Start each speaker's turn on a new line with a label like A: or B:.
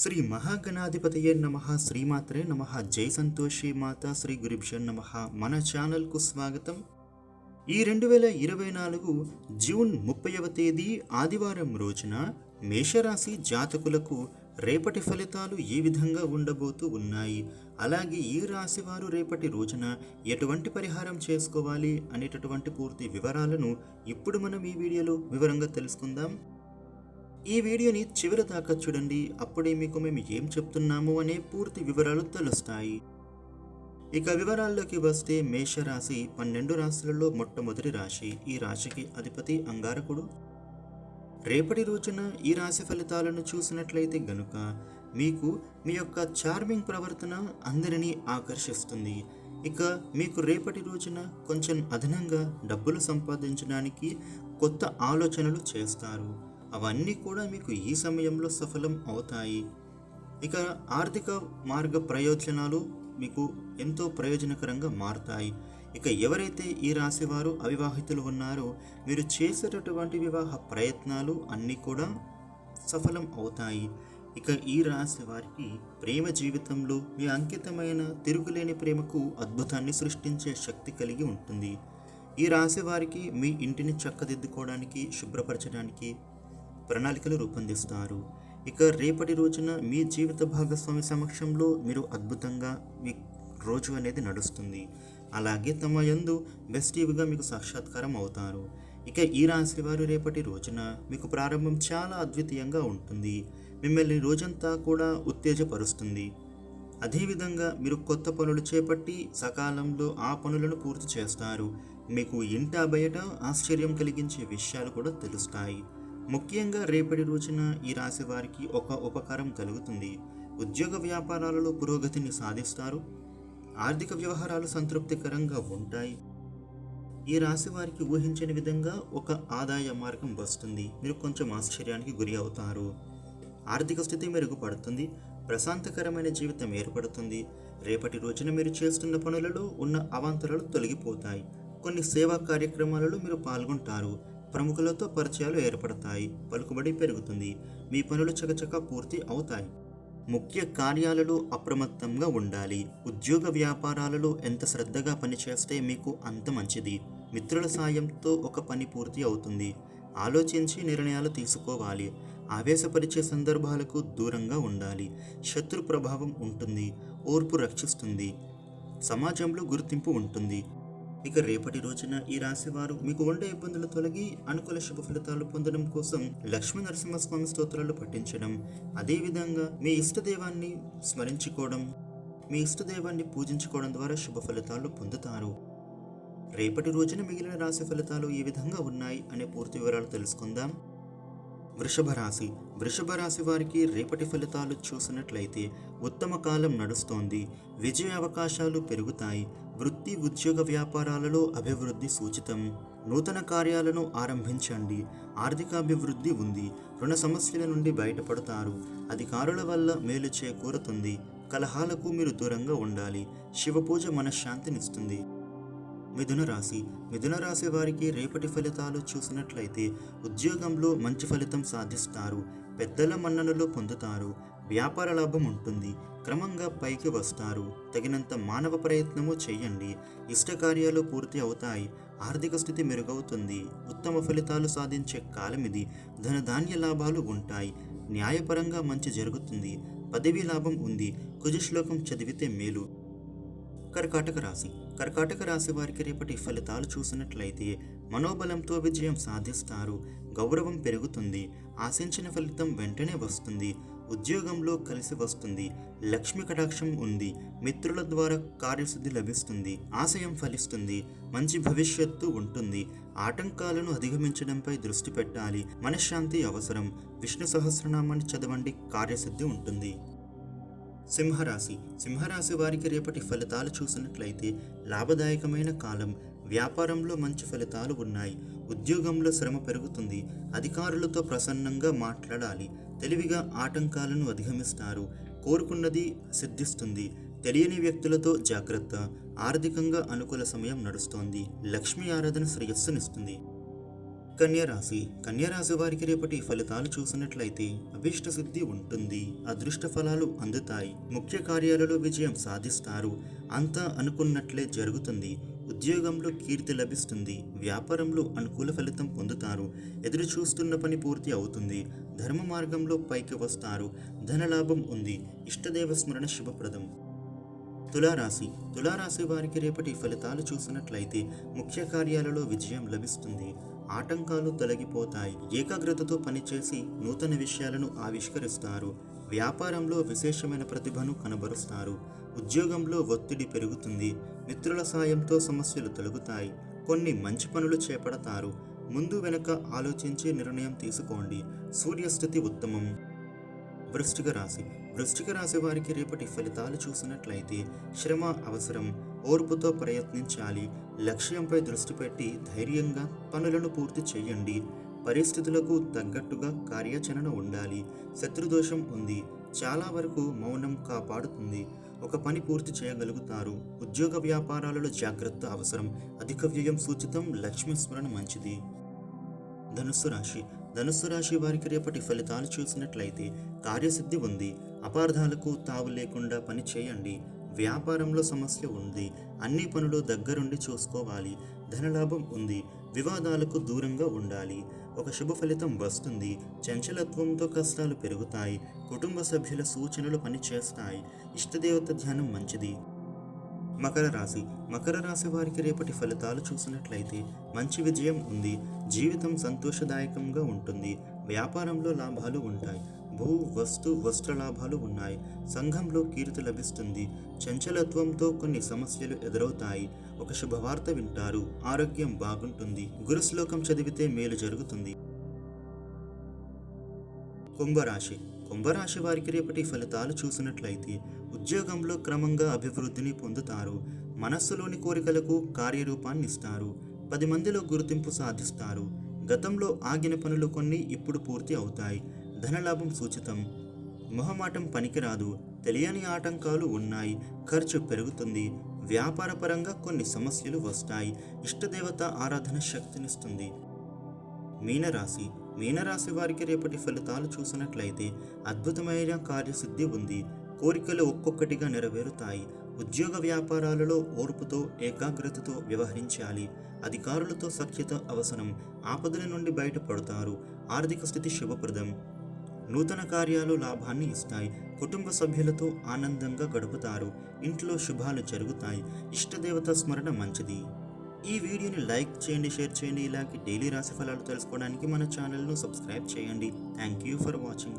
A: శ్రీ మహాగణాధిపతయే నమ శ్రీమాత్రే నమ జై సంతోషి మాత శ్రీ గురుభ్యో నమ. మన ఛానల్కు స్వాగతం. ఈ రెండు వేల ఇరవై నాలుగు జూన్ ముప్పైవ తేదీ ఆదివారం రోజున మేషరాశి జాతకులకు రేపటి ఫలితాలు ఏ విధంగా ఉండబోతూ ఉన్నాయి? అలాగే ఈ రాశి వారు రేపటి రోజున ఎటువంటి పరిహారం చేసుకోవాలి అనేటటువంటి పూర్తి వివరాలను ఇప్పుడు మనం ఈ వీడియోలో వివరంగా తెలుసుకుందాం. ఈ వీడియోని చివరి దాకా చూడండి. అప్పుడే మీకు మేము ఏం చెప్తున్నాము అనే పూర్తి వివరాలు తెలుస్తాయి. ఇక వివరాల్లోకి వస్తే మేషరాశి పన్నెండు రాశులలో మొట్టమొదటి రాశి. ఈ రాశికి అధిపతి అంగారకుడు. రేపటి రోజున ఈ రాశి ఫలితాలను చూసినట్లయితే గనుక మీకు మీ యొక్క చార్మింగ్ ప్రవర్తన అందరినీ ఆకర్షిస్తుంది. ఇక మీకు రేపటి రోజున కొంచెం అదనంగా డబ్బులు సంపాదించడానికి కొత్త ఆలోచనలు చేస్తారు. అవన్నీ కూడా మీకు ఈ సమయంలో సఫలం అవుతాయి. ఇక ఆర్థిక మార్గ ప్రయోజనాలు మీకు ఎంతో ప్రయోజనకరంగా మారుతాయి. ఇక ఎవరైతే ఈ రాశివారు అవివాహితులు ఉన్నారో మీరు చేసేటటువంటి వివాహ ప్రయత్నాలు అన్నీ కూడా సఫలం అవుతాయి. ఇక ఈ రాశి వారికి ప్రేమ జీవితంలో మీ అంకితమైన తిరుగులేని ప్రేమకు అద్భుతాన్ని సృష్టించే శక్తి కలిగి ఉంటుంది. ఈ రాశి వారికి మీ ఇంటిని చక్కదిద్దుకోవడానికి శుభ్రపరచడానికి ప్రణాళికలు రూపొందిస్తారు. ఇక రేపటి రోజున మీ జీవిత భాగస్వామి సమక్షంలో మీరు అద్భుతంగా మీ రోజు అనేది నడుస్తుంది. అలాగే తమ యందు బెస్టివ్గా మీకు సాక్షాత్కారం అవుతారు. ఇక ఈ రాశి వారు రేపటి రోజున మీకు ప్రారంభం చాలా అద్వితీయంగా ఉంటుంది. మిమ్మల్ని రోజంతా కూడా ఉత్తేజపరుస్తుంది. అదేవిధంగా మీరు కొత్త పనులు చేపట్టి సకాలంలో ఆ పనులను పూర్తి చేస్తారు. మీకు ఇంట బయట ఆశ్చర్యం కలిగించే విషయాలు కూడా తెలుస్తాయి. ముఖ్యంగా రేపటి రోజున ఈ రాశి వారికి ఒక ఉపకారం కలుగుతుంది. ఉద్యోగ వ్యాపారాలలో పురోగతిని సాధిస్తారు. ఆర్థిక వ్యవహారాలు సంతృప్తికరంగా ఉంటాయి. ఈ రాశి వారికి ఊహించని విధంగా ఒక ఆదాయ మార్గం వస్తుంది. మీరు కొంచెం ఆశ్చర్యానికి గురి అవుతారు. ఆర్థిక స్థితి మెరుగుపడుతుంది. ప్రశాంతకరమైన జీవితం ఏర్పడుతుంది. రేపటి రోజున మీరు చేస్తున్న పనులలో ఉన్న అవాంతరాలు తొలగిపోతాయి. కొన్ని సేవా కార్యక్రమాలలో మీరు పాల్గొంటారు. ప్రముఖులతో పరిచయాలు ఏర్పడతాయి. పలుకుబడి పెరుగుతుంది. మీ పనులు చకచకా పూర్తి అవుతాయి. ముఖ్య కార్యాలలో అప్రమత్తంగా ఉండాలి. ఉద్యోగ వ్యాపారాలలో ఎంత శ్రద్ధగా పనిచేస్తే మీకు అంత మంచిది. మిత్రుల సాయంతో ఒక పని పూర్తి అవుతుంది. ఆలోచించి నిర్ణయాలు తీసుకోవాలి. ఆవేశపరిచే సందర్భాలకు దూరంగా ఉండాలి. శత్రు ప్రభావం ఉంటుంది. ఓర్పు రక్షిస్తుంది. సమాజంలో గుర్తింపు ఉంటుంది. ఇక రేపటి రోజున ఈ రాశివారు మీకు ఉండే ఇబ్బందులు తొలగి అనుకూల శుభ ఫలితాలు పొందడం కోసం లక్ష్మీ నరసింహస్వామి స్తోత్రాలు పఠించడం. అదేవిధంగా మీ ఇష్టదైవాన్ని స్మరించుకోవడం మీ ఇష్టదైవాన్ని పూజించుకోవడం ద్వారా శుభ ఫలితాలు పొందుతారు. రేపటి రోజున మిగిలిన రాశి ఫలితాలు ఏ విధంగా ఉన్నాయి అనే పూర్తి వివరాలు తెలుసుకుందాం. వృషభ రాశి వృషభ రాశి వారికి రేపటి ఫలితాలు చూసినట్లయితే ఉత్తమ కాలం నడుస్తోంది. విజయ అవకాశాలు పెరుగుతాయి. వృత్తి ఉద్యోగ వ్యాపారాలలో అభివృద్ధి సూచితం. నూతన కార్యాలను ఆరంభించండి. ఆర్థికాభివృద్ధి ఉంది. రుణ సమస్యల నుండి బయటపడతారు. అధికారుల వల్ల మేలు చేకూరుతుంది. కలహాలకు మీరు దూరంగా ఉండాలి. శివపూజ మనశ్శాంతినిస్తుంది. మిథున రాశి. మిథున రాశి వారికి రేపటి ఫలితాలు చూసినట్లయితే ఉద్యోగంలో మంచి ఫలితం సాధిస్తారు. పెద్దల మన్ననలు పొందుతారు. వ్యాపార లాభం ఉంటుంది. క్రమంగా పైకి వస్తారు. తగినంత మానవ ప్రయత్నము చేయండి. ఇష్టకార్యాలు పూర్తి అవుతాయి. ఆర్థిక స్థితి మెరుగవుతుంది. ఉత్తమ ఫలితాలు సాధించే కాలం ఇది. ధనధాన్య లాభాలు ఉంటాయి. న్యాయపరంగా మంచి జరుగుతుంది. పదవీ లాభం ఉంది. కుజశ్లోకం చదివితే మేలు. కర్కాటక రాశి. కర్కాటక రాశి వారికి రేపటి ఫలితాలు చూసినట్లయితే మనోబలంతో విజయం సాధిస్తారు. గౌరవం పెరుగుతుంది. ఆశించిన ఫలితం వెంటనే వస్తుంది. ఉద్యోగంలో కలిసి వస్తుంది. లక్ష్మి కటాక్షం ఉంది. మిత్రుల ద్వారా కార్యసిద్ధి లభిస్తుంది. ఆశయం ఫలిస్తుంది. మంచి భవిష్యత్తు ఉంటుంది. ఆటంకాలను అధిగమించడంపై దృష్టి పెట్టాలి. మనశ్శాంతి అవసరం. విష్ణు సహస్రనామాన్ని చదవండి. కార్యసిద్ధి ఉంటుంది. సింహరాశి. సింహరాశి వారికి రేపటి ఫలితాలు చూసినట్లయితే లాభదాయకమైన కాలం వ్యాపారంలో మంచి ఫలితాలు ఉన్నాయి. ఉద్యోగంలో శ్రమ పెరుగుతుంది. అధికారులతో ప్రసన్నంగా మాట్లాడాలి. తెలివిగా ఆటంకాలను అధిగమిస్తారు. కోరుకున్నది సిద్ధిస్తుంది. తెలియని వ్యక్తులతో జాగ్రత్త. ఆర్థికంగా అనుకూల సమయం నడుస్తోంది. లక్ష్మీ ఆరాధన శ్రేయస్సునిస్తుంది. కన్యరాశి. కన్యరాశి వారికి రేపటి ఫలితాలు చూసినట్లయితే అభిష్ట సిద్ధి ఉంటుంది. అదృష్ట ఫలాలు అందుతాయి. ముఖ్య కార్యాలలో విజయం సాధిస్తారు. అంతా అనుకున్నట్లే జరుగుతుంది. ఉద్యోగంలో కీర్తి లభిస్తుంది. వ్యాపారంలో అనుకూల ఫలితం పొందుతారు. ఎదురు చూస్తున్న పని పూర్తి అవుతుంది. ధర్మ మార్గంలో పైకి వస్తారు. ధనలాభం ఉంది. ఇష్టదేవ స్మరణ శుభప్రదం. తులారాశి. తులారాశి వారికి రేపటి ఫలితాలు చూసినట్లయితే ముఖ్య కార్యాలలో విజయం లభిస్తుంది. ఆటంకాలు తొలగిపోతాయి. ఏకాగ్రతతో పనిచేసి నూతన విషయాలను ఆవిష్కరిస్తారు. వ్యాపారంలో విశేషమైన ప్రతిభను కనబరుస్తారు. ఉద్యోగంలో ఒత్తిడి పెరుగుతుంది. మిత్రుల సాయంతో సమస్యలు తొలగుతాయి. కొన్ని మంచి పనులు చేపడతారు. ముందు వెనక ఆలోచించి నిర్ణయం తీసుకోండి. సూర్యస్థితి ఉత్తమం. వృష్టిక రాశి. వృష్టిక రాశి వారికి రేపటి ఫలితాలు చూసినట్లయితే శ్రమ అవసరం. ఓర్పుతో ప్రయత్నించాలి. లక్ష్యంపై దృష్టి పెట్టి ధైర్యంగా పనులను పూర్తి చేయండి. పరిస్థితులకు తగ్గట్టుగా కార్యాచరణ ఉండాలి. శత్రుదోషం ఉంది. చాలా వరకు మౌనం కాపాడుతుంది. ఒక పని పూర్తి చేయగలుగుతారు. ఉద్యోగ వ్యాపారాలలో జాగ్రత్త అవసరం. అధిక వ్యయం సూచితం లక్ష్మీ స్మరణ మంచిది. ధనుస్సు రాశి. ధనుస్సు రాశి వారికి రేపటి ఫలితాలు చూసినట్లయితే కార్యసిద్ధి ఉంది. అపార్థాలకు తావు లేకుండా పని చేయండి. వ్యాపారంలో సమస్య ఉంది. అన్ని పనులు దగ్గరుండి చూసుకోవాలి. ధనలాభం ఉంది. వివాదాలకు దూరంగా ఉండాలి. ఒక శుభ ఫలితం వస్తుంది. చంచలత్వంతో కష్టాలు పెరుగుతాయి. కుటుంబ సభ్యుల సూచనలు పనిచేస్తాయి. ఇష్టదేవత ధ్యానం మంచిది. మకర రాశి. మకర రాశి వారికి రేపటి ఫలితాలు చూసినట్లయితే మంచి విజయం ఉంది. జీవితం సంతోషదాయకంగా ఉంటుంది. వ్యాపారంలో లాభాలు ఉంటాయి. భూ వస్తు వస్త్ర లాభాలు ఉన్నాయి. సంఘంలో కీర్తి లభిస్తుంది. చంచలత్వంతో కొన్ని సమస్యలు ఎదురవుతాయి. ఒక శుభవార్త వింటారు. ఆరోగ్యం బాగుంటుంది. గురుశ్లోకం చదివితే మేలు జరుగుతుంది. కుంభరాశి. కుంభరాశి వారికి రేపటి ఫలితాలు చూసినట్లయితే ఉద్యోగంలో క్రమంగా అభివృద్ధిని పొందుతారు. మనస్సులోని కోరికలకు కార్యరూపాన్ని ఇస్తారు. పది మందిలో గుర్తింపు సాధిస్తారు. గతంలో ఆగిన పనులు కొన్ని ఇప్పుడు పూర్తి అవుతాయి. ధనలాభం సూచితం. మొహమాటం పనికిరాదు. తెలియని ఆటంకాలు ఉన్నాయి. ఖర్చు పెరుగుతుంది. వ్యాపారపరంగా కొన్ని సమస్యలు వస్తాయి. ఇష్టదేవత ఆరాధన శక్తినిస్తుంది. మీనరాశి. మీనరాశి వారికి రేపటి ఫలితాలు చూసినట్లయితే అద్భుతమైన కార్యసిద్ధి ఉంది. కోరికలు ఒక్కొక్కటిగా నెరవేరుతాయి. ఉద్యోగ వ్యాపారాలలో ఓర్పుతో ఏకాగ్రతతో వ్యవహరించాలి. అధికారులతో సఖ్యత అవసరం. ఆపదల నుండి బయటపడతారు. ఆర్థిక స్థితి శుభప్రదం. నూతన కార్యాలు లాభాన్ని ఇస్తాయి. కుటుంబ సభ్యులతో ఆనందంగా గడుపుతారు. ఇంట్లో శుభాలు జరుగుతాయి. ఇష్టదేవత స్మరణ మంచిది. ఈ వీడియోని లైక్ చేయండి షేర్ చేయండి. ఇలాంటి డైలీ రాశి ఫలాలు తెలుసుకోవడానికి మన ఛానల్ను సబ్స్క్రైబ్ చేయండి. Thank you for watching.